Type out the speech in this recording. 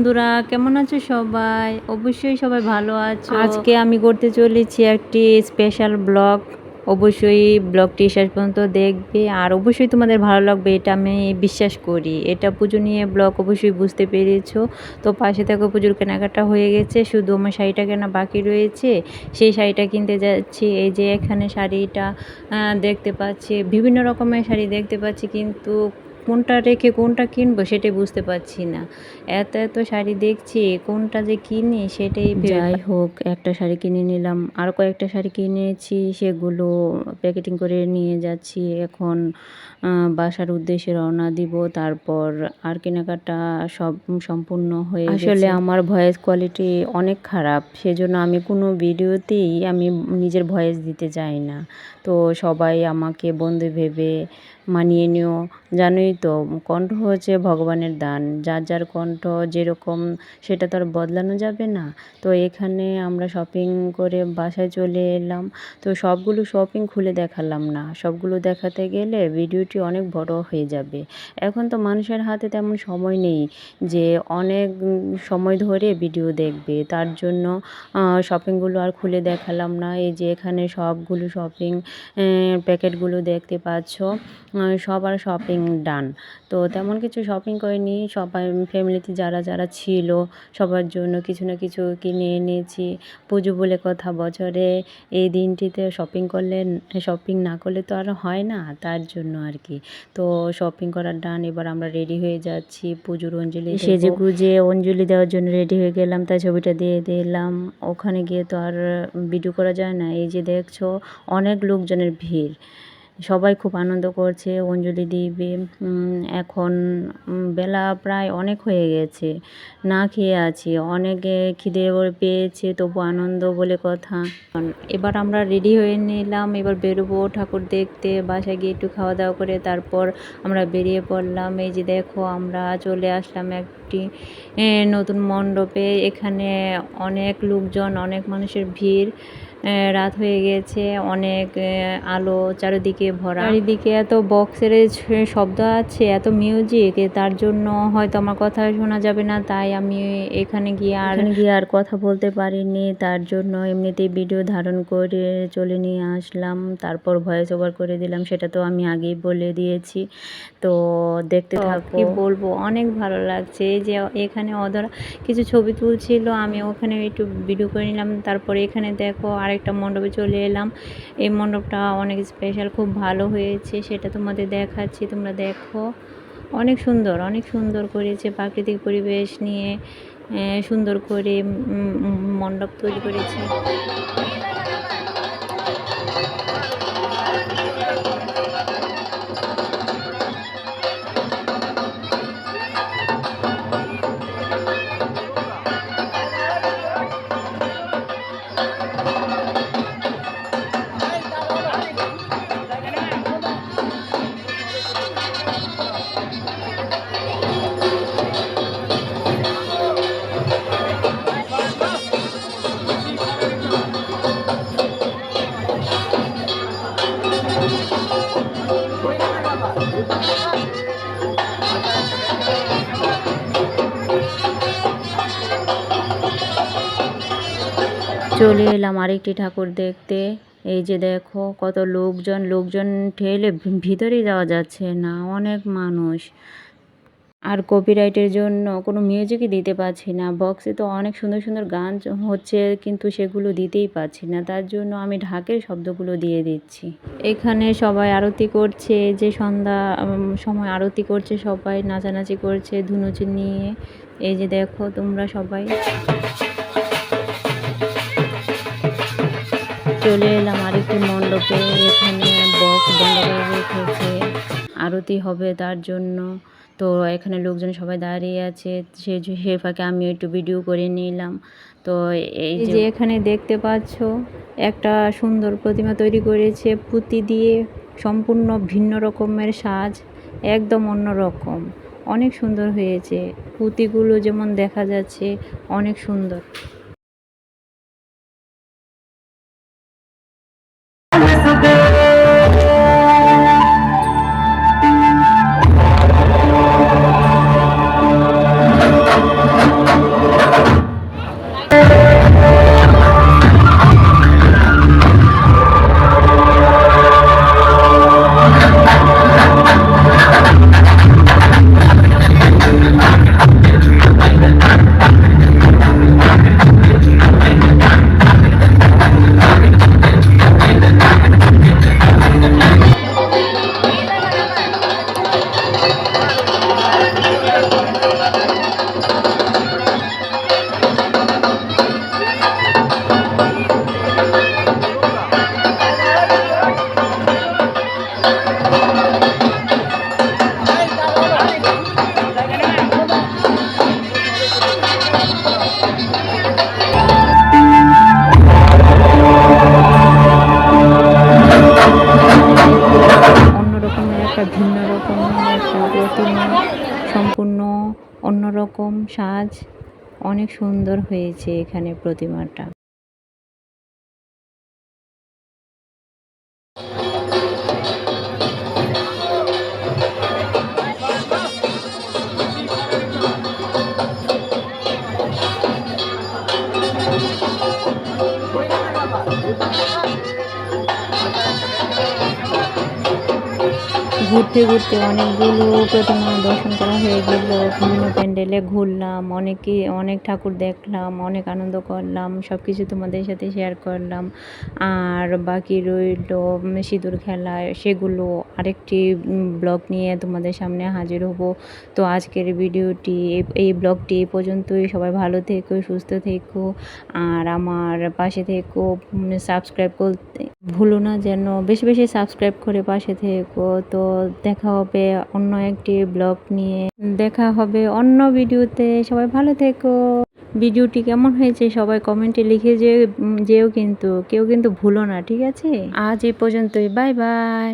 বন্ধুরা, কেমন আছো সবাই? অবশ্যই সবাই ভালো আছো। আজকে আমি করতে চলেছি একটি স্পেশাল ব্লগ অবশ্যই ব্লগটি শেষ পর্যন্ত দেখবে। আর অবশ্যই তোমাদের ভালো লাগবে, এটা আমি বিশ্বাস করি। এটা পুজো নিয়ে ব্লগ অবশ্যই বুঝতে পেরেছ। তো পাশে থেকে, পুজোর কেনাকাটা হয়ে গেছে। শুধু আমার শাড়িটা কেনা বাকি রয়েছে। সেই শাড়িটা কিনতে যাচ্ছি। এই যে এখানে শাড়িটা দেখতে পাচ্ছি। বিভিন্ন রকমের শাড়ি দেখতে পাচ্ছি। কিন্তু কোনটা রেখে কোনটা কিনবো সেটাই বুঝতে পারছি না। এত এত শাড়ি দেখছি কোনটা যে কিনি সেটাই যাই হোক একটা শাড়ি কিনে নিলাম। আর কয়েকটা শাড়ি কিনেছি সেগুলো প্যাকেটিং করে নিয়ে যাচ্ছি। এখন বাসার উদ্দেশ্যে রওনা দিব। তারপর আর কেনাকাটা সব সম্পূর্ণ হয়ে আসলে আমার ভয়েস কোয়ালিটি অনেক খারাপ সেজন্য আমি কোনো ভিডিওতেই আমি নিজের ভয়েস দিতে চাই না। তো সবাই আমাকে বন্ধু ভেবে মানিয়ে নিও। জানোই তো, কণ্ঠ হচ্ছে ভগবানের দান। যার যার কণ্ঠ যেরকম, সেটা তো আর বদলানো যাবে না। তো এখানে আমরা শপিং করে বাসায় চলে এলাম। তো সবগুলো শপিং খুলে দেখালাম না। সবগুলো দেখাতে গেলে ভিডিওটি অনেক বড় হয়ে যাবে। এখন তো মানুষের হাতে তেমন সময় নেই যে অনেক সময় ধরে ভিডিও দেখবে। তার জন্য শপিংগুলো আর খুলে দেখালাম না। এই যে এখানে সবগুলো শপিং প্যাকেটগুলো দেখতে পাচ্ছ। সবার শপিং ডান তো তেমন কিছু শপিং করিনি, সবাই ফ্যামিলিতে যারা যারা ছিল, সবার জন্য কিছু না কিছু কিনে এনেছি। পুজো বলে কথা, বছরে এই দিনটিতে শপিং করলে শপিং না করলে তো আর হয় না, তার জন্য আর কি। তো শপিং করার ডান এবার আমরা রেডি হয়ে যাচ্ছি, পুজোর অঞ্জলি সেজে গুজে অঞ্জলি দেওয়ার জন্য রেডি হয়ে গেলাম, তাই ছবিটা দিয়ে দিলাম। ওখানে গিয়ে তো আর ভিডিও করা যায় না। এই যে দেখছ, অনেক লোকজনের ভিড়। সবাই খুব আনন্দ করছে। অঞ্জলি দিবে। এখন বেলা প্রায় অনেক হয়ে গেছে। না খেয়ে আছি। অনেকে খিদে পেয়েছে, তবু আনন্দ বলে কথা। এবার আমরা রেডি হয়ে নিলাম। এবার বেরোবো ঠাকুর দেখতে। বাসায় গিয়ে একটু খাওয়া দাওয়া করে তারপর আমরা বেরিয়ে পড়লাম। এই যে দেখো, আমরা চলে আসলাম একটি নতুন মণ্ডপে এখানে অনেক লোকজন অনেক মানুষের ভিড় রাত হয়ে গেছে অনেক আলো চারিদিকে ভরা। চারিদিকে এত বক্সের শব্দ আছে এত মিউজিক তার জন্য হয়তো আমার কথা শোনা যাবে না তাই আমি এখানে গিয়ে আর গিয়ে আর কথা বলতে পারিনি তার জন্য এমনিতেই ভিডিও ধারণ করে চলে নিয়ে আসলাম তারপর ভয়েস ওভার করে দিলাম সেটা তো আমি আগেই বলে দিয়েছি। তো দেখতে থাকো। বলব অনেক ভালো লাগছে যে এখানে অধরা কিছু ছবি তুলছিল, আমি ওখানে একটু ভিডিও করে নিলাম। তারপরে এখানে দেখো আরেকটা মণ্ডপে চলে এলাম। এই মণ্ডপটা অনেক স্পেশাল খুব ভালো হয়েছে, সেটা তোমাদের দেখাচ্ছি। তোমরা দেখো, অনেক সুন্দর অনেক সুন্দর করেছে প্রাকৃতিক পরিবেশ নিয়ে সুন্দর করে মণ্ডপ তৈরি করেছে। চলে এলাম আরেকটি ঠাকুর দেখতে। এই যে দেখো, কত লোকজন লোকজন ঠেলে ভি- ভিতরেই যাওয়া যাচ্ছে না, অনেক মানুষ। আর কপিরাইটের জন্য কোনো মিউজিকই দিতে পারছি না। বক্সে তো অনেক সুন্দর সুন্দর গান হচ্ছে, কিন্তু সেগুলো দিতেই পারছি না। তার জন্য আমি ঢাকের শব্দগুলো দিয়ে দিচ্ছি। এখানে সবাই আরতি করছে যে সন্ধ্যা সময় আরতি করছে সবাই, নাচানাচি করছে ধুনুচি নিয়ে। এই যে দেখো তোমরা সবাই। চলে এলাম আরেকটি মণ্ডপে। এখানে বক্স বন্ধ রেখেছে। আরতি হবে তার জন্য। তো এখানে লোকজন সবাই দাঁড়িয়ে আছে। সে সে ফাঁকে আমি একটু ভিডিও করে নিলাম। তো এই যে এখানে দেখতে পাচ্ছ একটা সুন্দর প্রতিমা তৈরি করেছে। পুঁতি দিয়ে সম্পূর্ণ ভিন্ন রকমের সাজ একদম অন্য রকম অনেক সুন্দর হয়েছে। পুঁতিগুলো যেমন দেখা যাচ্ছে অনেক সুন্দর। রকম সাজ অনেক সুন্দর হয়েছে এখানে প্রতিমাটা। ঘুরতে ঘুরতে অনেকগুলো প্রতিমা দর্শন করা হয়ে গেল। বিভিন্ন প্যান্ডেলে ঘুরলাম, অনেকে, অনেক ঠাকুর দেখলাম, অনেক আনন্দ করলাম সব কিছু তোমাদের সাথে শেয়ার করলাম। আর বাকি রইল সিঁদুর খেলা, সেগুলো আরেকটি ব্লগ নিয়ে তোমাদের সামনে হাজির হব। তো আজকের ভিডিওটি এই- ব্লগটি পর্যন্তই। সবাই ভালো থেকো, সুস্থ থেকো, আর আমার পাশে থেকো সাবস্ক্রাইব করতে ভুলো না যেন, বেশি বেশি সাবস্ক্রাইব করে পাশে থেকো। তো দেখা হবে অন্য একটি ব্লগ নিয়ে। দেখা হবে অন্য ভিডিওতে। সবাই ভালো থেকো। ভিডিওটি কেমন হয়েছে সবাই কমেন্টে লিখে যেও কিন্তু কেউ কিন্তু ভুলো না, ঠিক আছে? আজ এই পর্যন্তই। Bye bye.